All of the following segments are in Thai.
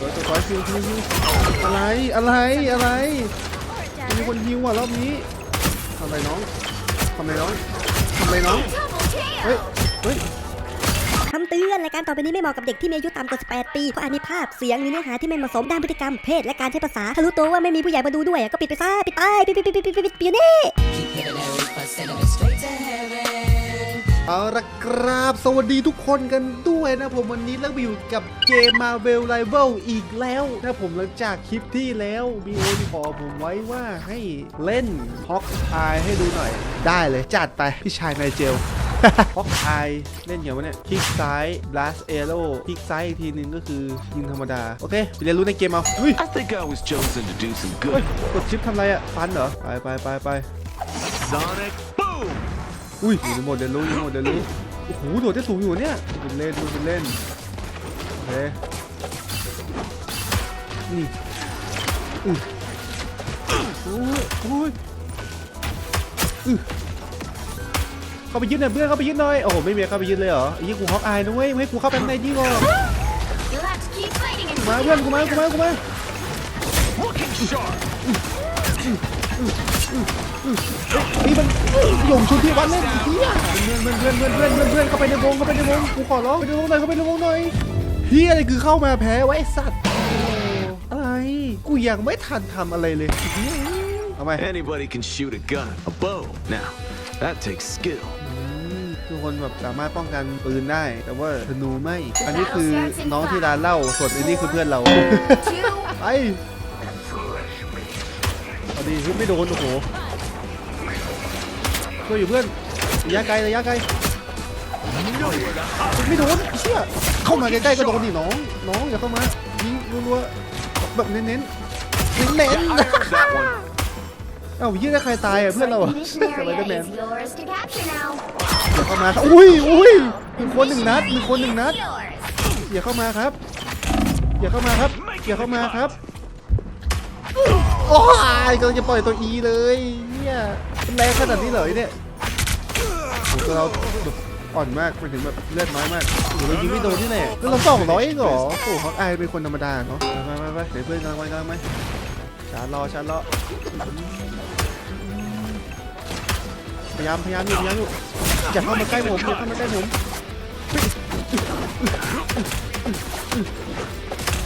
สวคิวอะไร อะไร อะไร มีคนยิงว่ะรอบนี้ทำไรน้องทำไรน้องทำไรน้อง เฮ้ย เฮ้ยคำเตือนรายการต่อไปนี้ไม่เหมาะกับเด็กที่มีอายุต่ำกว่า 18 ปีเพราะอาจมีภาพเสียงหรือเนื้อหาที่ไม่เหมาะสมด้านพฤติกรรมเพศและการใช้ภาษาถ้ารู้ตัวว่าไม่มีผู้ใหญ่มาดูด้วย ก็ปิดไปซะ ปิดไป ปิดปิดปิดปิดปิดปิดนี่ เอาละครับสวัสดีทุกคนกันด้วยนะผมวันนี้เราอยู่กับเกม Marvel Rival อีกแล้วนะผมหลังจากคลิปที่แล้วมีโอนขอผมไว้ว่าให้เล่นฮอกอายให้ดูหน่อย ได้เลยจัดไป พี่ชายนายเจลฮอกอายเล่นอย่างวะเนี่ยคลิกซ้าย blast arrow คลิกซ้ายอีกทีนึงก็คือยิงธรรมดา โอเคไปเรียนรู้ในเกมเอาเฮ้ย I think I was chosen to do some เฮ้ย good. กดชิปทำอะไรอะฟันเหรอ ไปไปไปไป Sonic boom! อุ้ยอยู่ในโหมดเรียนรู้อยู่ในโหมดเรียนรู้โอ้โหโดดได้สูงอยู่เนี่ยเป็นเล่นดูเป็นเล่นโอเคนี่อุ้ยโอ้ยโอ้ยอื้อเข้าไปยึดหน่อยเพื่อนเข้าไปยึดหน่อยโอ้โหไม่มีเข้าไปยึดเลยเหรอไอ้ยี่กูฮอกอายนะเว้ยไม่ให้กูเข้าไปข้างในยิ่งกว่า Let's keep fighting กูมาเพื่อนกูมากูมากูมา Looking sharp! นี่มันหยงชุดที่วัดเล่นเฮียเพื่อนเพื่อนเพื่อนเพื่อนเพื่อนเพื่อนเข้าไปในวงเข้าไปในวงกูขอร้องไปในวงหน่อยเข้าไปในวงหน่อยเฮียอะไรคือเข้ามาแพ้ไว้สัตว์อะไรกูยังไม่ทันทำอะไรเลยทำไม Anybody can shoot a gun, a bow. Now, that takes skill. ทุกคนแบบสามารถป้องกันปืนได้ แต่ว่าธนูไม่ อันนี้คือน้องที่ร้านเหล้าส่วนอันนี้คือเพื่อนเรา ไป เอาดีไม่โดนโอ้โหช่วยอยู่เพื่อนระยะไกลระยะไกลไม่โดนเชี่ยเข้ามาใกล้ๆก็โดนดิน้องน้องอย่าเข้ามายิงรัวๆแบบเน้นๆเน้น I heard that one. ๆเอ้ายี่ได้ใครตายอะเพื่อนเราอะ This สไปเดอร์แม area น is yours to capture now. อย่าเข้ามาครับอุ้ยอุ้ยหนึ่งคนหนึ่งนัดหนึ่งคนหนึ่งนัด Yours. อย่าเข้ามาครับ อย่าเข้ามาครับ อย่าเข้ามาครับ โอ้ยกำลังจะปล่อยตัวอีเลยเนี่ยมันแรงขนาดนี้เลยเนี่ยโอ้ตัวเราแบบอ่อนมากไปถึงแบบเลือดน้อยมากโอ้โหเรายิงไม่โดนนี่แหละแล้วเราสองร้อยเองเหรอโอ้โหเขาอายเป็นคนธรรมดาเนาะไปไปไปเดี๋ยวเพื่อนกำลังไปกำลังไปชาร์จรอชาร์จรอพยายามพยายามอยู่พยายามอยู่อย่าเข้ามาใกล้ผมอย่าเข้ามาใกล้ผม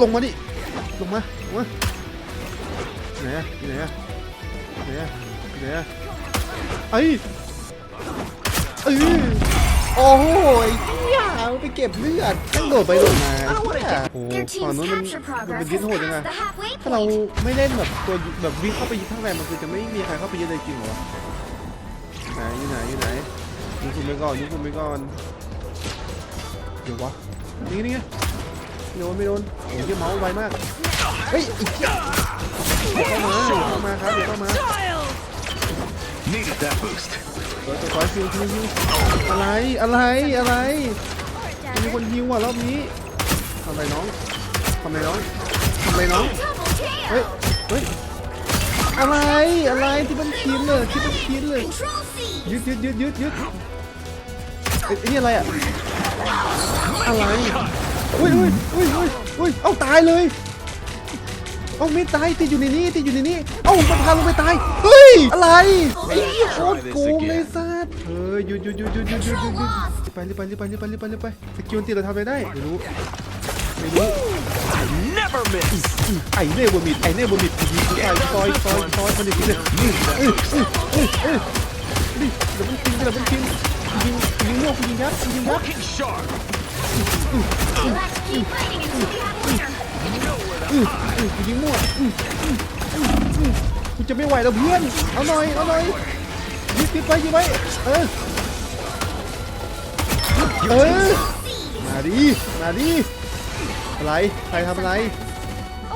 ลงมาดิลงมาลงมา ไหนอะอยู่ไหนอะไหนอะอยู่ไหนอะไอ้ยเอ้ยโอ้โหไอ้เหี้ยมันไปเก็บเลือดตั้งโดดไปโดดมาเหี้ยโอ้โห Your ฝั่ง team's นู้นมัน capture มันเป็น progress ยึด has โหดยังไง passed the halfway ถ้าเรา point. ไม่เล่นแบบตัวแบบวิ่งเข้าไปยึดข้างในมันคือจะไม่มีใครเข้าไปยึดเลยจริงเหรอไหนอยู่ไหนอยู่ไหนยิงคุณไปก่อนยิงคุณไปก่อนเดี๋ยววะนี่นี่ไงไม่โดนไม่โดนโอ้ยเหี้ยเมาส์ไวมากเฮ้ยอีกเหี้ย ครับอย่าเข้ามา Needed that boost. ตัวตัวตัวคิวคิวคิวอะไรอะไรอะไรมีคนยิวอะรอบนี้ทำไรน้องทำไรน้องทำไรน้องเฮ้ยเฮ้ยอะไรอะไรที่มันคินเลยที่มันคินเลยยึดยึดยึดยึดยึดเอ้ยไอ้นี่อะไรอะอะไรอุ้ยอุ้ยอุ้ยอุ้ยอุ้ยเอ้าตายเลย เอ้าไม่ตายติดอยู่ในนี้ติดอยู่ในนี้ เอ้ามันพาลงไปตาย เฮ้ย อะไรไอ้โคตรโกงเลยสัตว์เฮ้ยหยุดหยุดหยุดหยุดหยุดหยุดหยุดไปรีบไปไปรีบไปไปรีไปสกิลตีเราทำอะไรได้ไม่รู้ไม่รู้ never miss ไอ้เนยบมิดไอ้เน่บมิดยิงซอยซอยซอยซอยมันอีกทีเลยนี่เออเออเออเออนี่เดี๋ยวมันกินเดี๋ยวมันกินยิงยิงโม่ยิงยัดยิงยัดอือ อื้อยิงมั่วอืออื้ออื้ออื้อกูจะไม่ไหวแล้วเพื่อน เอาหน่อย เอาหน่อยยิงติดไปยิงไว้เออ เออ มาดิ มาดิ อะไร ใครทำอะไรใค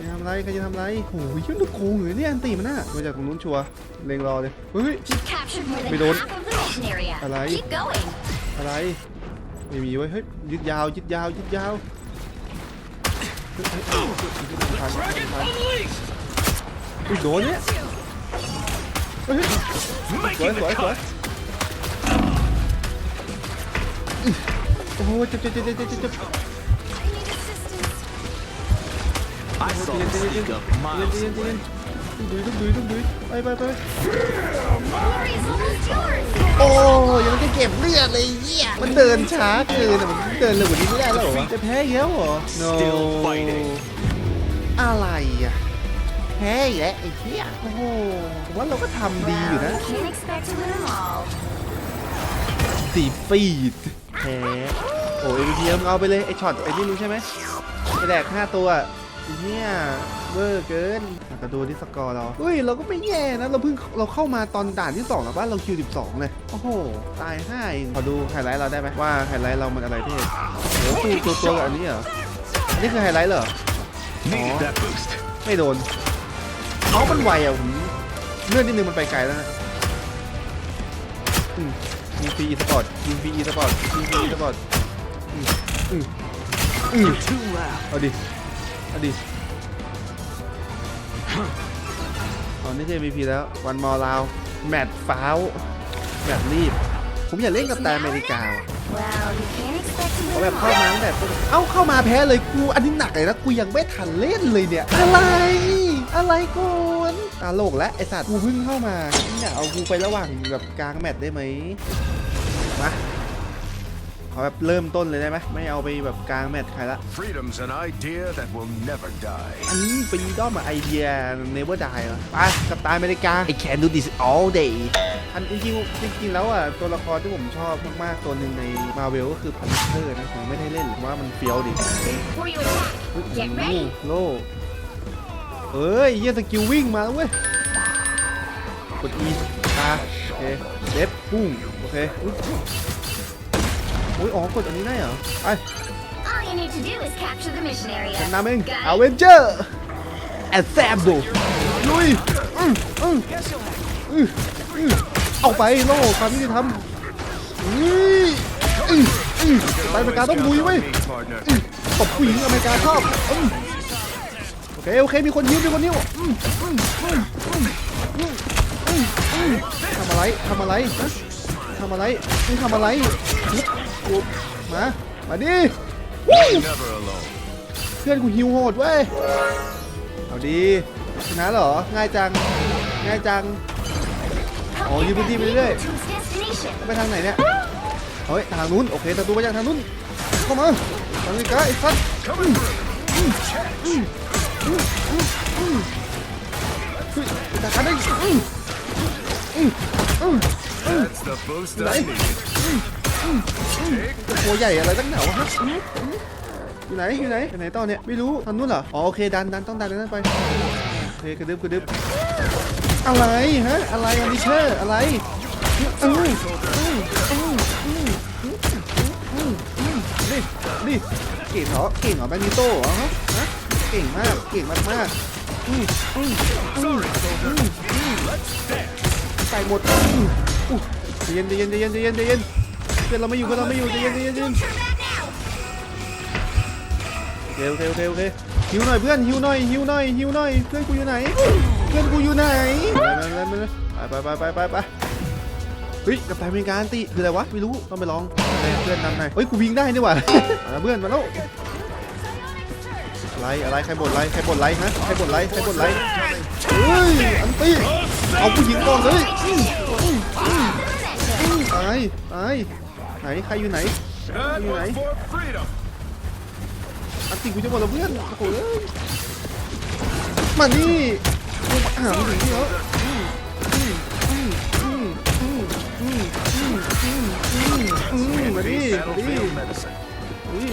รทำอะไรใครจะทำอะไรโอ้ยยุ่งโกงเลยเนี่ยอันตีมันน่ะมาจากตรงนู้นชัวร์เล็งรอเลย เฮ้ย You've captured more than We don't- half of the mission area. Alay. Keep going. อะไร ไม่มีไว้ยเฮ้ย ยึดยาว ยึดยาว ยึดยาว อุ้ยโดนเนี่ยเฮ้ยสวย Making สวย the สวย cut! โอ้โหเจ็บเจ็บเจ็บเจ็บเจ็บเจ็บ I need assistance. I saw them sneak up miles away. ดุยดุยดุยดุยดุยไปไปไป Glory is almost yours. โอ้ยังไม่ได้เก็บเลือดเลยเหี้ยมันเดินช้าเกินอะมันเดินเร็วกว่านี้ไม่ได้แล้วเหรอวะจะแพ้อีกแล้วเหรอ no Still fighting อะไรอะแพ้อีกแล้วไอ้เหี้ยโอ้โหผมว่าเราก็ทำดีอยู่นะ Can't expect to win them all. สีฟีดแพ้โอ้เอ็มพีเอ็มเอาไปเลยไอช็อตไอ้นี่รู้ใช่ไหมไอแดกห้าตัวไอ้เนี่ย เวอร์เกินอะก็ดูที่สกอร์เราเฮ้ยเราก็ไม่แย่นะ เราเพิ่งเราเข้ามาตอนด่านที่2แล้วบ้านเราคิว12เลย โอ้โห ตายห้าเองขอดูไฮไลท์เราได้ไหมว่าไฮไลท์เรามันอะไรที่โอ้โหตัวตัวกับอันนี้เหรอ อันนี้คือไฮไลท์เหรอ Needed that boost. ไม่โดนเขามันไวอะผมเลื่อนนิดนึงมันไปไกลแล้วนะอืมยิงฟรีอีสปอร์ตยิงฟรีอีสปอร์ตยิงฟรีอีสปอร์ตอืมอืมอืม Too loud. เอาดิ เอาดิ อานี่คือ MVP แล้ววันมอลาวแมตช์ฟ้าวแมตช์รีบ ผมอยากเล่นกับแต่อเมริกาว่ะ Well, you can't expect to เขา win แบบ them เข้ามา all. ตั้งแต่ต้นเอ้าเข้ามาแพ้เลยกูอันนี้หนักเลยนะกูยังไม่ทันเล่นเลยเนี่ย อะไร อะไรกูนตาโลกแล้วไอสัตว์กูเพิ่งเข้ามาเนี่ยเอากูไประหว่างแบบกลางแมตช์ได้ไหมมาข อแบบเริ่มต้นเลยได้ไหมไม่เอาไปแบบกลางแมตช์ใครละ Freedom's an idea that will never die. อันนี้เป็นด้อมไอเดีย never die เหรอไปกับตาอเมริกา I can do this all day อันจริงๆจริงๆแล้วอะตัวละครที่ผมชอบมากๆตัวหนึ่งในมาเวลก็คือพันเทอร์นะผมไม่ได้เล่นผมว่ามันเฟี้ยวดิ Before you attack, get ready. โล่เอ้ยเยี่ยสกิลวิ่งมาแล้วเว้ยกด E ตาโอเคเด็บปุ้งโอเค อุ๊ยโอ้ยอ๋อกดอันนี้ได้เหรอไป All you need to do is capture the mission ฉัน area. นำเอง Got อ it? เวนเจอร์แอสแซมโบลุยอืมอืมอืมอืมเอาไปโล่ความยุติธรรมอุ้ยอืมอืมไปอเมริกาต้องลุยเว้ย Me, partner. ตบผู้หญิงอเมริกาชอบอืมโอเคโอเคมีคนยิ้มมีคนยิ้มอืมอืมอืมอืมอืมอืมอืมทำอะไรทำอะไรฮะทำอะไรมึงทำอะไรลุ กลุกมา มาดิวู้ Never alone. เพื่อนกูฮิวโหดเว้ย เอาดีชนะเหรอ ง่ายจัง ง่ายจัง Help Oh, get you that believe in vehicle it? to its destination. ไปทางไหนเนี่ย เฮ้ย ทางนู้น โอเคศัตรูมาจากทางนู้น เข้ามาทางนี้กาไอ้สัตว์เฮ้ยจัดการได้อืมอื ตัวใหญ่อะไรตั้งหนาวะฮะอยู่ไหนอยู่ไหนไปไหนต่อเนี่ยไม่รู้ทางนู้นเหรออ๋อโอเคดันดันต้องดันนั้นไปโอเคกระดึบกระดึบอะไรฮะอะไรอันนี้เชอร์อะไรอืมอืมอืมอืมอืมอืมอืมนี่นี่เก่งเหรอเก่งเหรอแมกนิโต้เหรอฮะเก่งมากเก่งมากมากอืมอืมอืมอืมอืมใส่หมดอืมอู้ใจเย็นเย็นเย็นเย็นเย็น พื่อนเราไม่อยู่เพื่อนเราไม่อยู่ใจเย็นใจเย็นใจเย็นโอเคโอเคโอเคโอเคหิวหน่อยเพื่อนหิวหน่อยหิวหน่อยหิวหน่อยเพื่อนกูอยู่ไหน เพื่อนกูอยู่ไหนไปไปไปไปไปไปไปเฮ้ยกับตายมีการตีคืออะไรวะไม่รู้ต้องไปลองเฮ้ยเพื่อนนำหน่อยเฮ้ยกูวิ่งได้นี่หว่ามาแล้วเพื่อนมาแล้วอะไรอะไรใครบ่นอะไรใครบ่นอะไรฮะใครบ่นอะไรใครบ่นอะไรเฮ้ยอันตีเอาผู้หญิงก่อนเลยอืมอืมอืมอืมตายตาย ไหนใครอยู่ไหนอยู่ไหนอันติกูจะหมดแล้เพื่อนโอ้โหมานี่กูมาหามึงถึงที่แล้วมาดิมาดิอุ้ย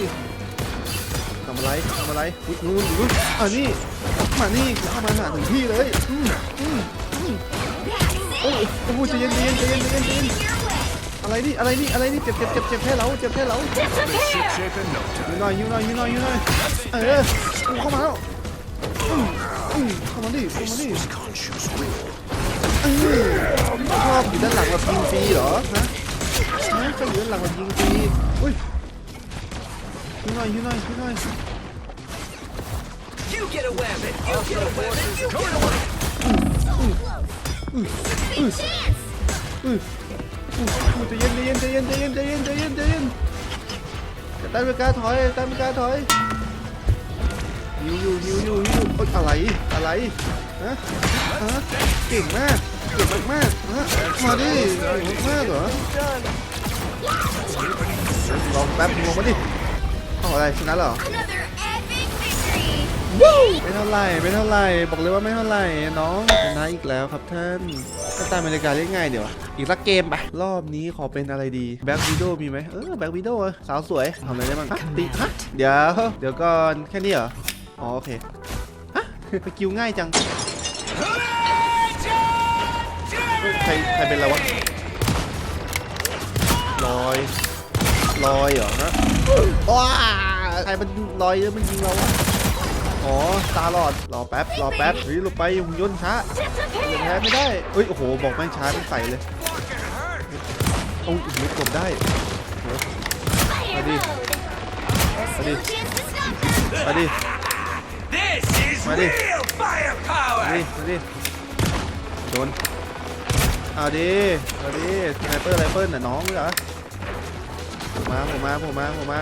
ทำอะไรทำอะไรนู่นนู่นอะนี่มานี่กูเข้ามาหาถึงที่เลยอืมอืมโอ้ยใจเย็นใจเย็นใจเย็นใจเย็น อะไรนี่อะไรนี่อะไรนี่เจ็บเจ็บเจ็บเจ็บแค่เราเจ็บแค่เรา Ship shape in no ยิ time. งหน่อยยิงหน่อยยิงหน่อยยิงหน่อยเออกูเข้ามาแล้วอืมอืมเข้ามาดิเข้ามาดิเออชอบอยู่ด้านหลังแบบยิงฟรีเหรอฮะฮะชอบอยู่ด้านหลังแบบยิงฟรีอุ้ยยิงหน่อยยิงหน่อยยิงหน่อย You get a weapon. You get a weapon. You get a weapon. อืออือ ใจเย็นใจเย็นใจเย็นใจเย็นใจเย็นใจเย็นใจเย็นจะตันไปกาถอยตันไปกาถอยยิวอยู่ยิวอยู่ยิวโอ๊ยอะไรอะไรฮะฮะเก่งมากเก่งมากมากๆฮะมาดิเก่งมากๆเหรอลองแป๊บลงมาดิเอาอะไรชนะเหรอ Another epic victory. ไม่เท่าไหร่ไม่เท่าไหร่บอกเลยว่าไม่เท่าไหร่น้องชนะอีกแล้วครับท่านก็ ตามบรรยากาศเล่นง่ายเดี๋ยวาอีกสักเกมไปรอบนี้ขอเป็นอะไรดีแบ็กวิดโอมีไหมเออแบ็กวิดโอสาวสวยทำอะไรได้บ้างฮะตีฮะเดี๋ยว เดี๋ยวก่อนแค่นี้เหรออ๋อโอเคฮะสกิลง่ายจังเฮ้ยใครใครเป็นอะไรวะลอยลอยเหรอฮะว้าใครมันลอยแล้วมันยิงเราวะ อ๋อตาหลอดรอแป๊บรอแป๊บเฮ้ยลงไปหุ่นยนต์ช้ายังแพ้ไม่ได้เอ้ยโอ้โหบอกแม่งช้าต้องใส่เลยโอ้ยโอ้โหกดได้เดี๋ยว Fire Ready. mode. Ready. There's no chance to stop them. มาดิมาดิมาดิโดนเอาดิเอาดิสไนเปอร์ไรเฟิลน่ะน้องเหรอผมมาผมมาผมมาผมมา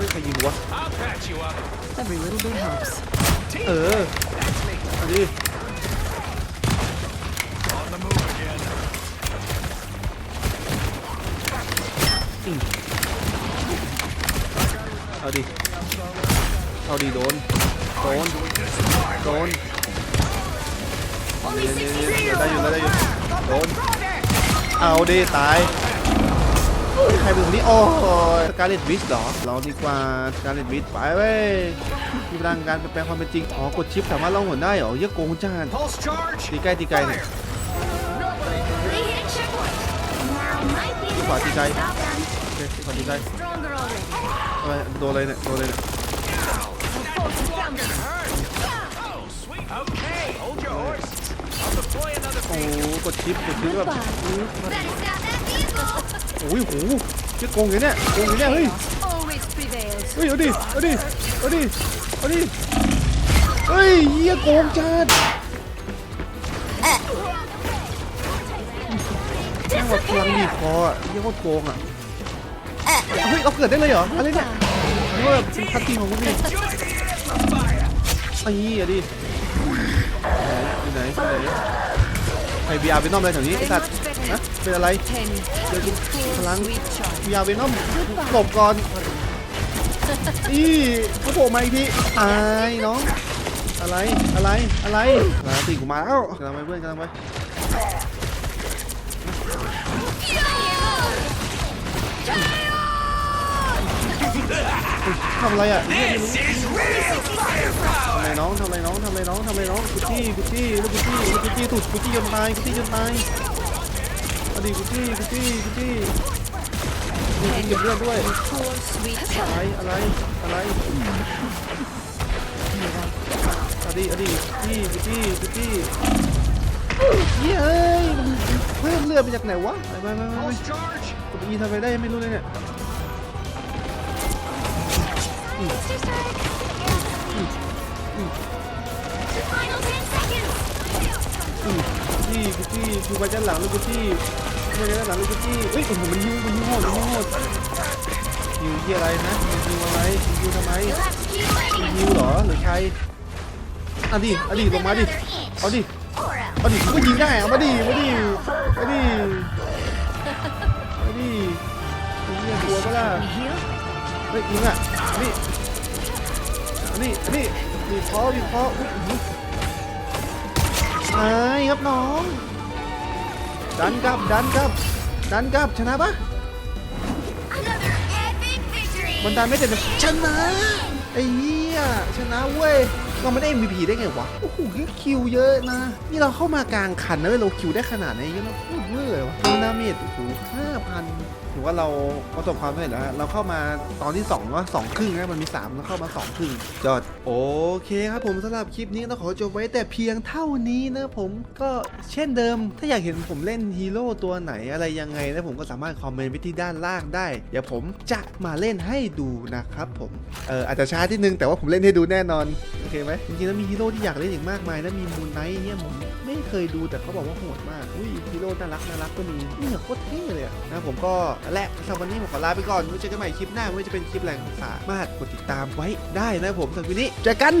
ฮ้ยใครยิงวะ I'll patch you up. เออเอาดิ On the move again. เอาดิ เอาดิโดน โดน โดน Only เดี๋ยว60เดี๋ยวเดี๋ยวได้อยู่ seconds. ได้อยู่โดน เอาดิตายเฮ้ย ใครเป็นคนนี้ โอ้ยสการเลตวิชเหรอเราดีกว่าสการเลตวิชไปเว้ยมีพลังการเปลี่ยนแปลงความเป็นจริง อ๋อ กดชิปสามารถล่องหนได้เหรอเหี้ยอะโกงจ้าน Pulse charge. ตีใกล้ตีไกลเนี่ย They hit a checkpoint. Now might be the Quả time thì to đây. stop them. โอเคตีก่อนตีไกล Stronger already. อะไรโดนเลยเนี่ย โดนเลยเนี่ย Folks down there. Oh, sweet. Okay, hold your horse. I'll deploy another โอ้โหกดชิปกดชิปแบบอื้อ Better stop that vehicle. โอ้ยโหเหี้ยโกงอย่างเนี้ยโกงอย่างเนี้ยเฮ้ย Always prevails. เฮ้ยเอาดิเอาดิเอาดิเอาดิเฮ้ยเหี้ยโกงจัดแม่งแบบพลังบีบคออะเหี้ยโคตรโกงอะเฮ้ยเราเกิดได้เลยเหรออะไรเนี่ยนี่ว่าแบบเป็นคัตตีนของพวกนี้ไอ้เหี้ยดิไหนอยู่ไหนอยู่ไหน ใครบีอาร์เวนอมอะไรแถวนี้ไอ้สัตว์นะเป็นอะไรเดี๋ยวกูพลังบีอาร์เวนอมหลบก่อนอีเขาโผล่มาอีกทีตายน้องอะไรอะไรอะไรลาตีกูมาแล้วกำลังไปเพื่อนกำลังไป ทำอะไรอะ This is real ทำ firepower! อะไรน้องทำอะไรน้องทำอะไรน้องทำอะไรน้องกุชชี่กุชชี่ลูกกุชชี่ลูกกุชชี่ถูกกุชชี่จนตายกุชชี่จนตายเอาดิกุชชี่กุชชี่กุชชี่มีเก็บเลือดด้วยอะไรอะไรอะไรเอาดิเอาดิจี้กุชชี่กุชชี่เฮ้ยมันเพิ่มเลือดมาจากไหนวะไปไปไปไป Pulse charge. กดอีทำไปได้ไม่รู้เลยเนี่ย Mr. Stark. The final 10 seconds. จี้กุชชี่กูไปด้านหลังลูกกุชชี่กูไปด้านหลังลูกกุชชี่เฮ้ยโอ้โหมันยิงมันยิงโหดมันยิงโหดยิวที่อะไรนะยิวอะไรยิวทำไม You'll have to keep fighting ยิวเหรอหรือใครอะดิอะดิลงมาดิเอาดิ or else. เอาดิกูยิงได้เอามาดิมาดิมาดิมาดิเนี่ยกลัวปะล่ะ เฮ้ยยิงอะนี่นี่นี่มีพอมีพออุ้ยอุ๊ยตายครับน้อง ดันกลับดันกลับดันกลับชนะปะมันดันไม่เต็มเลยชนะไอ้เหี้ยชนะเว้ย เราไม่ได้ MVP ได้ไงวะ โอ้โหคิวเยอะนะ นี่เราเข้ามากลางคันนะเว้ยเราคิวได้ขนาดไหนเยอะนะพูดเวอร์เลยวะหน้าเมดโอ้โหห้าพันถือว่าเราประสบความสำเร็จแล้วเราเข้ามาตอนที่2ว่าสองครึ่งนะมันมี3เราเข้ามา 2 ครึ่ง จอด โอเคครับผมสำหรับคลิปนี้ต้องขอจบไว้แต่เพียงเท่านี้นะผมก็เช่นเดิม ถ้าอยากเห็นผมเล่นฮีโร่ตัวไหนอะไรยังไงนะผมก็สามารถคอมเมนต์ไว้ที่ด้านล่างได้ เดี๋ยวผมจะมาเล่นให้ดูนะครับผม เอออาจจะช้าที่นึงแต่ว่าผมเล่นให้ดูแน่นอน โอเคไหมไหมจริงๆแล้วมีฮีโร่ที่อยากเล่นอีกมากมายนะมีมูนไนท์เนี่ยผมไม่เคยดูแต่เขาบอกว่าโหดมากอุ้ยฮีโร่น่ารักน่ารักก็มีนี่โคตรเท่เลยนะผมก็และสำหรับวันนี้ผมขอลาไปก่อนไว้เจอกันใหม่คลิปหน้าไม่ว่าจะเป็นคลิปแรงสามารถกดติดตามไว้ได้นะผมสำหรับวันนี้เจอกัน